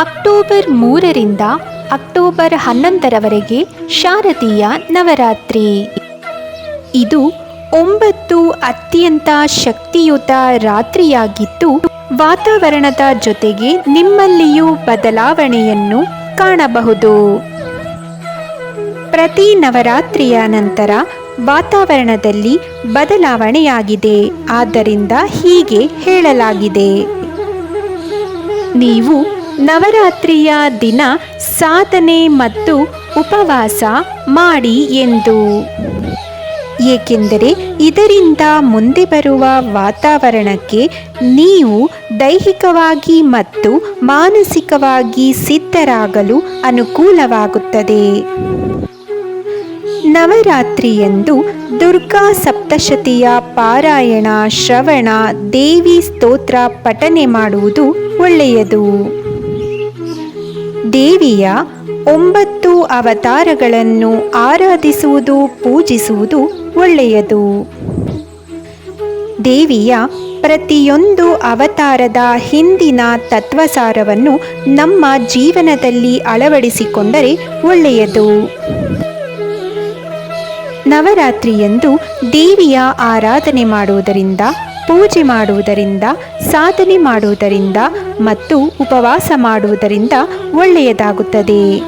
October ಮೂರರಿಂದ October ಹನ್ನೊಂದರವರೆಗೆ ಶಾರದೀಯ Navratri. ಇದು ಒಂಬತ್ತು ಅತ್ಯಂತ ಶಕ್ತಿಯುತ ರಾತ್ರಿಯಾಗಿದ್ದು, ವಾತಾವರಣದ ಜೊತೆಗೆ ನಿಮ್ಮಲ್ಲಿಯೂ ಬದಲಾವಣೆಯನ್ನು ಕಾಣಬಹುದು. ಪ್ರತಿ ನವರಾತ್ರಿಯ ನಂತರ ವಾತಾವರಣದಲ್ಲಿ ಬದಲಾವಣೆಯಾಗಿದೆ. ಆದ್ದರಿಂದ ಹೀಗೆ ಹೇಳಲಾಗಿದೆ. ನೀವು ನವರಾತ್ರಿಯ ದಿನ ಸಾಧನೆ ಮತ್ತು ಉಪವಾಸ ಮಾಡಿ ಎಂದು. ಏಕೆಂದರೆ ಇದರಿಂದ ಮುಂದೆ ಬರುವ ವಾತಾವರಣಕ್ಕೆ ನೀವು ದೈಹಿಕವಾಗಿ ಮತ್ತು ಮಾನಸಿಕವಾಗಿ ಸಿದ್ಧರಾಗಲು ಅನುಕೂಲವಾಗುತ್ತದೆ. ನವರಾತ್ರಿಯಂದು ದುರ್ಗಾ ಸಪ್ತಶತಿಯ ಪಾರಾಯಣ ಶ್ರವಣ ದೇವಿ ಸ್ತೋತ್ರ ಪಠನೆ ಮಾಡುವುದು ಒಳ್ಳೆಯದು. ದೇವಿಯ ಒಂಬತ್ತು ಅವತಾರಗಳನ್ನು ಆರಾಧಿಸುವುದು, ಪೂಜಿಸುವುದು ಒಳ್ಳೆಯದು. ದೇವಿಯ ಪ್ರತಿಯೊಂದು ಅವತಾರದ ಹಿಂದಿನ ತತ್ವಸಾರವನ್ನು ನಮ್ಮ ಜೀವನದಲ್ಲಿ ಅಳವಡಿಸಿಕೊಂಡರೆ ಒಳ್ಳೆಯದು. ನವರಾತ್ರಿಯಂದು ದೇವಿಯ ಆರಾಧನೆ ಮಾಡುವುದರಿಂದ ಪೂಜೆ ಮಾಡುವುದರಿಂದ, ಸಾಧನೆ ಮಾಡುವುದರಿಂದ ಮತ್ತು ಉಪವಾಸ ಮಾಡುವುದರಿಂದ ಒಳ್ಳೆಯದಾಗುತ್ತದೆ.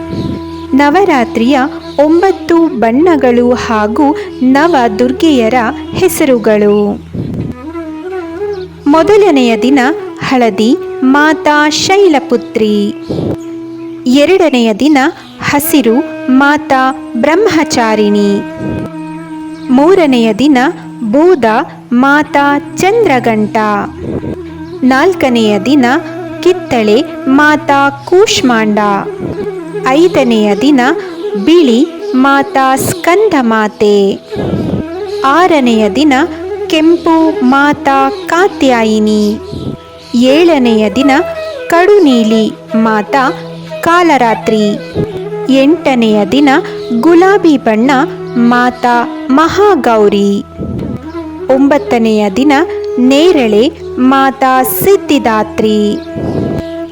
ನವರಾತ್ರಿಯ ಒಂಬತ್ತು ಬಣ್ಣಗಳು ಹಾಗೂ ನವ ದುರ್ಗೆಯರ ಹೆಸರುಗಳು. ಮೊದಲನೆಯ ದಿನ ಹಳದಿ, ಮಾತಾ ಶೈಲಪುತ್ರಿ. ಎರಡನೆಯ ದಿನ ಹಸಿರು, ಮಾತಾ ಬ್ರಹ್ಮಚಾರಿಣಿ. ಮೂರನೆಯ ದಿನ ಬೂದ ಮಾತಾ ಚಂದ್ರಗಂಟ. ನಾಲ್ಕನೆಯ ದಿನ ಕಿತ್ತಳೆ ಮಾತಾ ಕೂಷ್ಮಾಂಡ. ಐದನೆಯ ದಿನ ಬಿಳಿ ಮಾತಾ ಸ್ಕಂದ ಮಾತೆ. ಆರನೆಯ ದಿನ ಕೆಂಪು ಮಾತಾ ಕಾತ್ಯಾಯಿನಿ. ಏಳನೆಯ ದಿನ ಕಡು ನೀಲಿ ಮಾತಾ ಕಾಲರಾತ್ರಿ. ಎಂಟನೆಯ ದಿನ ಗುಲಾಬಿ ಬಣ್ಣ ಮಾತಾ ಮಹಾಗೌರಿ. ಒಂಬತ್ತನೆಯ ದಿನ ನೇರಳೆ ಮಾತಾ ಸಿದ್ಧಿದಾತ್ರಿ.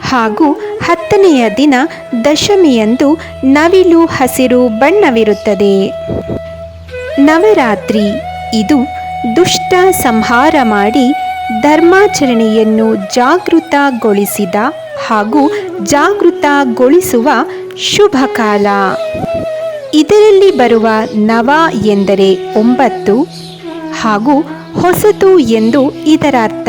ಹಾಗೂ ಹತ್ತನೆಯ ದಿನ ದಶಮಿಯಂದು ನವಿಲು ಹಸಿರು ಬಣ್ಣವಿರುತ್ತದೆ. ನವರಾತ್ರಿ. ಇದು ದುಷ್ಟ ಸಂಹಾರ ಮಾಡಿ ಧರ್ಮಾಚರಣೆಯನ್ನು ಜಾಗೃತಗೊಳಿಸಿದ ಹಾಗೂ ಜಾಗೃತಗೊಳಿಸುವ ಶುಭ ಕಾಲ. ಇದರಲ್ಲಿ ಬರುವ ನವ ಎಂದರೆ ಒಂಬತ್ತು ಹಾಗೂ ಹೊಸತು ಎಂದು ಇದರ ಅರ್ಥ